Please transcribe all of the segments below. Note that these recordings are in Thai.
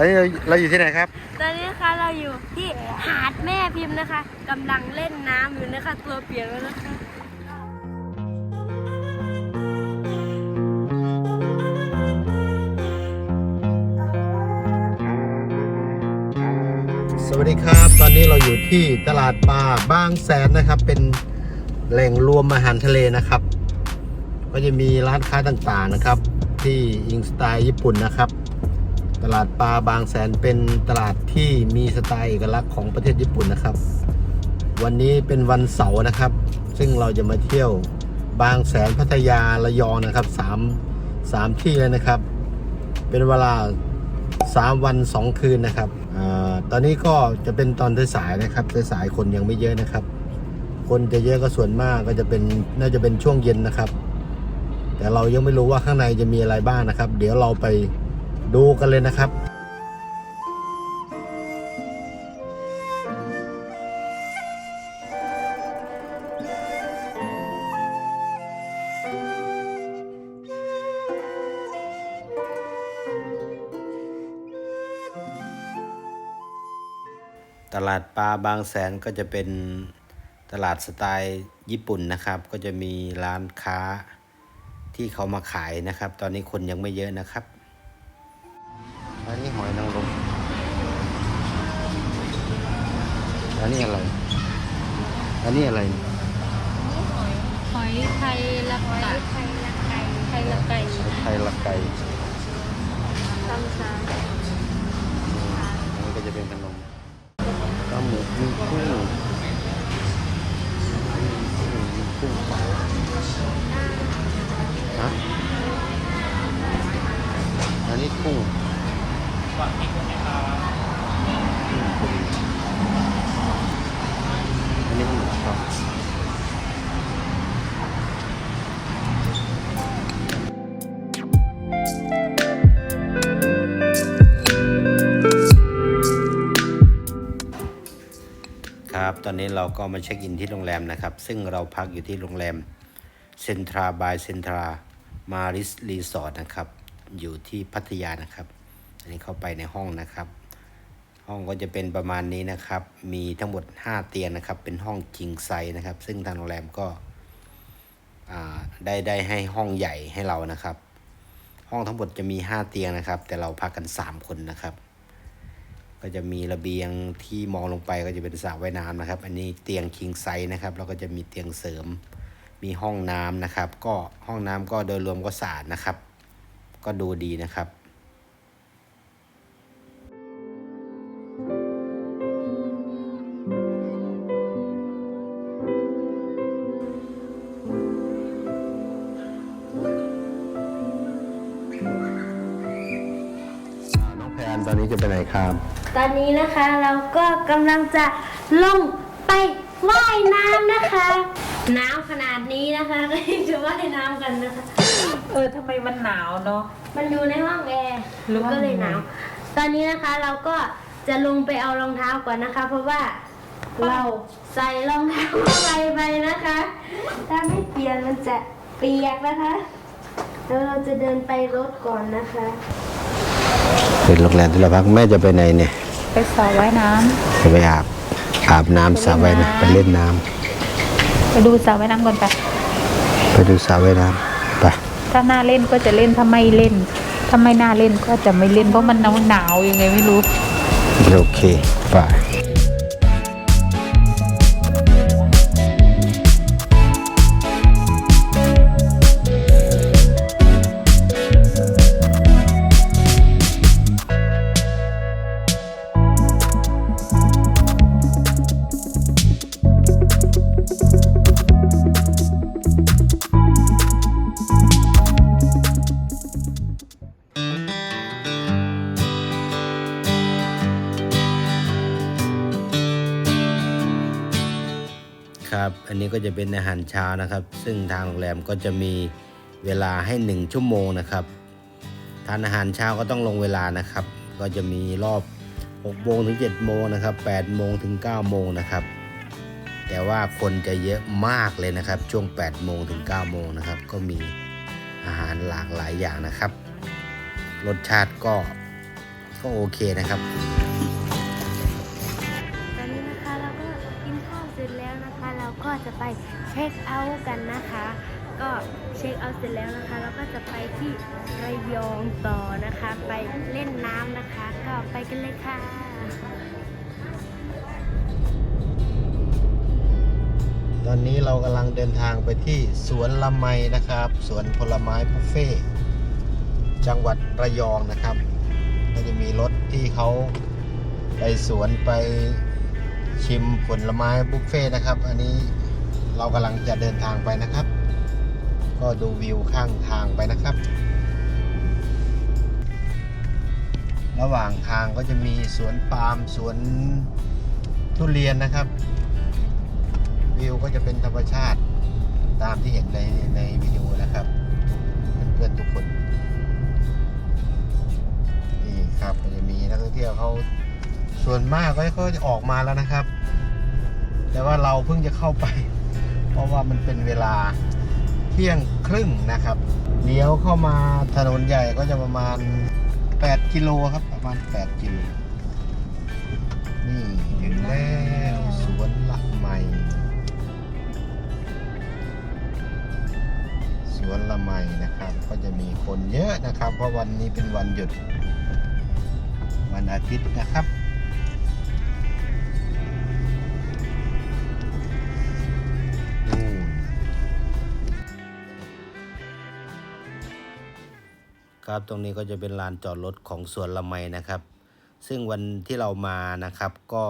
อนนี้เราเราอยู่ที่ไหนครับ ตอนนี้นะคะเราอยู่ที่หาดแม่พิมพ์นะคะกำลังเล่นน้ำอยู่นะคะตัวเปียกแล้วนะคะ สวัสดีครับ ตอนนี้เราอยู่ที่ตลาดปลาบางแสนนะครับ เป็นแหล่งรวมอาหารทะเลนะครับ ก็จะมีร้านค้าต่างๆนะครับ ที่อิงสไตล์ญี่ปุ่นนะครับ ตลาดปลาบางแสนเป็นตลาดที่มีสไตล์เอกลักษณ์ของประเทศญี่ปุ่นนะครับ วันนี้เป็นวันเสาร์นะครับ ซึ่งเราจะมาเที่ยวบางแสนพัทยาระยองนะครับสามสามที่เลยนะครับ เป็นเวลา 3 วัน 2 คืนนะครับอตอนนี้ก็จะเป็นตอนสายๆนะครับสายๆคนยังไม่เยอะนะครับ คนจะเยอะก็ส่วนมากก็จะเป็นน่าจะเป็นช่วงเย็นนะครับ แต่เรายังไม่รู้ว่าข้างในจะมีอะไรบ้างนะครับ เดี๋ยวเราไป ดูกันเลยนะครับตลาดปลาบางแสนก็จะเป็นตลาดสไตล์ญี่ปุ่นนะครับ ก็จะมีร้านค้าที่เขามาขายนะครับ ตอนนี้คนยังไม่เยอะนะครับ อันนี้อะไร อันนี้อะไร หอยไทยละกะไทยละไก่ไทยละไก่ไทยละไก่ตำช้าอันนี้ก็จะเป็นขนมปลาหมึกมีกุ้งมีกุ้งเผาฮะอันนี้กุ้ง ตอนนี้เราก็มาเช็คอินที่โรงแรมนะครับ ซึ่งเราพักอยู่ที่โรงแรมเซนทราบายเซนทรามาริสรีสอร์ทนะครับ อยู่ที่พัทยานะครับ อันนี้เข้าไปในห้องนะครับ ห้องก็จะเป็นประมาณนี้นะครับ มีทั้งหมด 5 เตียงนะครับ เป็นห้องคิงไซนะครับ ซึ่งทางโรงแรมก็ได้ได้ให้ห้องใหญ่ให้เรานะครับ ห้องทั้งหมดจะมี 5 เตียงนะครับ แต่เราพักกัน 3 คนนะครับ ก็จะมีระเบียงที่มองลงไปก็จะเป็นสระว่ายน้ำนะครับ อันนี้เตียงคิงไซส์นะครับแล้วก็จะมีเตียงเสริม มีห้องน้ำนะครับ ก็ห้องน้ำก็โดยรวมก็สะอาดนะครับ ก็ดูดีนะครับน้องแพนตอนนี้จะไปไหนครับ ตอนนี้นะคะเราก็กำลังจะลงไปว่ายน้ำนะคะน้ำขนาดนี้นะคะก็ยังจะว่ายน้ำกันนะคะ เออทำไมมันหนาวเนาะ มันอยู่ในห้องแอร์หรือว่า ก็เลยหนาว ตอนนี้นะคะเราก็จะลงไปเอารองเท้าก่อนนะคะ เพราะว่าเราใส่รองเท้าเข้าไปไปนะคะ ถ้าไม่เปลี่ยนมันจะเปียกนะคะ แล้วเราจะเดินไปรถก่อนนะคะ เป็นโรงแรมที่เราพักแม่จะไปไหนเนี่ย ไปสระว่ายน้ำจะไปอาบอาบน้ำสระว่ายน้ำไปเล่นน้ำไปดูสระว่ายน้ำก่อนไปไปดูสระว่ายน้ำไปถ้าน่าเล่นก็จะเล่นถ้าไม่เล่น ถ้าไม่น่าเล่นก็จะไม่เล่นเพราะมันหนาวหนาวๆยังไงไม่รู้ โอเคไป ครับ อันนี้ก็จะเป็นอาหารเช้านะครับ ซึ่งทางโรงแรมก็จะมีเวลาให้หนึ่งชั่วโมงนะครับ ทานอาหารเช้าก็ต้องลงเวลานะครับ ก็จะมีรอบ6โมงถึง7โมงนะครับ8โมงถึง9โมงนะครับ แต่ว่าคนจะเยอะมากเลยนะครับ ช่วง8โมงถึง9โมงนะครับ ก็มีอาหารหลากหลายอย่างนะครับ รสชาติก็ก็โอเคนะครับ แล้วนะคะ เราก็จะไปเช็คเอาท์กันนะคะ ก็เช็คเอาท์เสร็จแล้วนะคะ เราก็จะไปที่ระยองต่อนะคะ ไปเล่นน้ำนะคะ ก็ไปกันเลยค่ะตอนนี้เรากำลังเดินทางไปที่สวนละไมนะครับ สวนผลไม้บุฟเฟ่จังหวัดระยองนะครับ ก็จะมีรถที่เขาไปสวนไป ชิมผลไม้บุฟเฟ่ต์นะครับ อันนี้เรากำลังจะเดินทางไปนะครับ ก็ดูวิวข้างทางไปนะครับ ระหว่างทางก็จะมีสวนปาล์มสวนทุเรียนนะครับ วิวก็จะเป็นธรรมชาติตามที่เห็นในในวิดีโอนะครับ เพื่อนๆทุกคนนี่ครับจะมีนักท่องเที่ยวเขา ส่วนมากก็จะออกมาแล้วนะครับ แต่ว่าเราเพิ่งจะเข้าไป เพราะว่ามันเป็นเวลาเที่ยงครึ่งนะครับเลี้ยวเข้ามาถนนใหญ่ก็จะประมาณ 8 กิโลครับ ประมาณ 8 กิโลนี่ถึงแล้วสวนละไมสวนละไมนะครับ ก็จะมีคนเยอะนะครับ เพราะวันนี้เป็นวันหยุด วันอาทิตย์นะครับ ครับ ตรงนี้ก็จะเป็นลานจอดรถของสวนละไมนะครับ ซึ่งวันที่เรามานะครับก็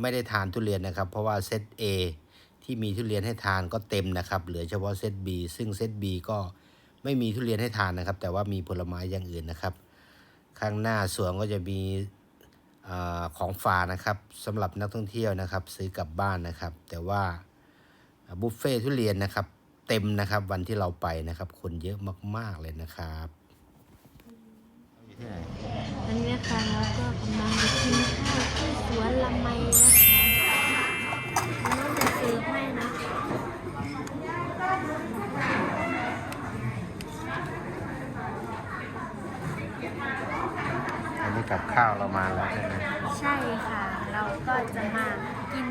ไม่ได้ทานทุเรียนนะครับ เพราะว่าเซต A ที่มีทุเรียนให้ทานก็เต็มนะครับ เหลือเฉพาะเซต B ซึ่งเซต B ก็ไม่มีทุเรียนให้ทานนะครับ แต่ว่ามีผลไม้อย่างอื่นนะครับ ข้างหน้าสวนก็จะมีอของฝากนะครับสำหรับนักท่องเที่ยวนะครับ ซื้อกลับบ้านนะครับ แต่ว่าบุฟเฟ่ทุเรียนนะครับ เต็มนะครับวันที่เราไปนะครับ คนเยอะมากๆเลยนะครับ อยู่ที่ไหนอันนี้นะคะเราก็กำลังกินข้าวที่สวนละไมนะคะน้องจะเสิร์ฟให้นะคะอันนี้กับข้าวเรามาแล้วใช่ไหมใช่ค่ะ เราก็จะมากิน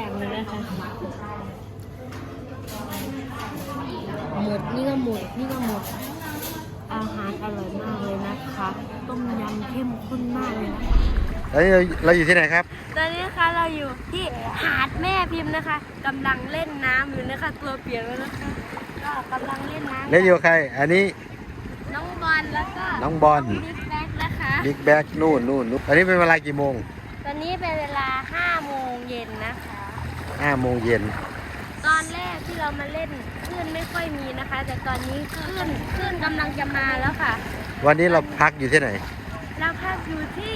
อย่างเลยนะคะ หมดนี่ก็หมดนี่ก็หมด อาหารอร่อยมากเลยนะคะ ต้มยำเข้มข้นมากเลยนะแล้วเราเราอยู่ที่ไหนครับ ตอนนี้นะคะเราอยู่ที่หาดแม่พิมพ์นะคะกำลังเล่นน้ำอยู่นะคะ ตัวเปียกแล้วนะคะก็กำลังเล่นน้ำเล่นอยู่กับใคร อันนี้น้องบอลแล้วก็น้องบอลบิ๊กแบ็คนะคะ บิ๊กแบ็กนู่นนู่นนู่นอันนี้เป็นเวลากี่โมง ตอนนี้เป็นเวลา5โมงเย็นนะคะ 5โมงเย็น ตอนแรกที่เรามาเล่นคลื่นไม่ค่อยมีนะคะ แต่ตอนนี้คลื่นคลื่นกำลังจะมาแล้วค่ะ วันนี้เราพักอยู่ที่ไหน เราพักอยู่ที่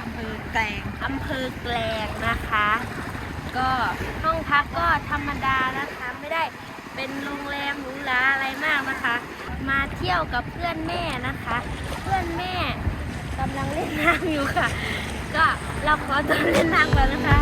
อำเภอแกลงอำเภอแกลงนะคะ ก็ห้องพักก็ธรรมดานะคะ ไม่ได้เป็นโรงแรมหรูหราอะไรมากนะคะ มาเที่ยวกับเพื่อนแม่นะคะ เพื่อนแม่กำลังเล่นน้ำอยู่ค่ะ ก็เราขอตัวเล่นน้ำก่อนนะคะ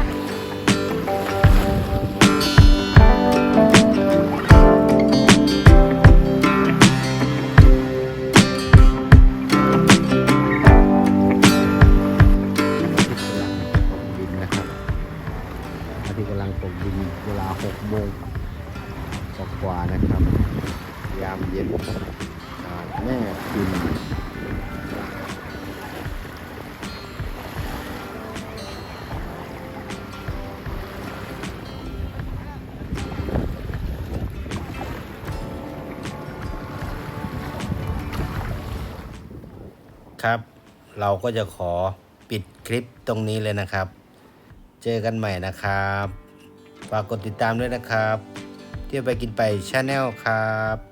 แม่พิมพ์ครับ เราก็จะขอปิดคลิปตรงนี้เลยนะครับ เจอกันใหม่นะครับ ฝากกดติดตามด้วยนะครับ เที่ยวไปกินไปชาแนลครับ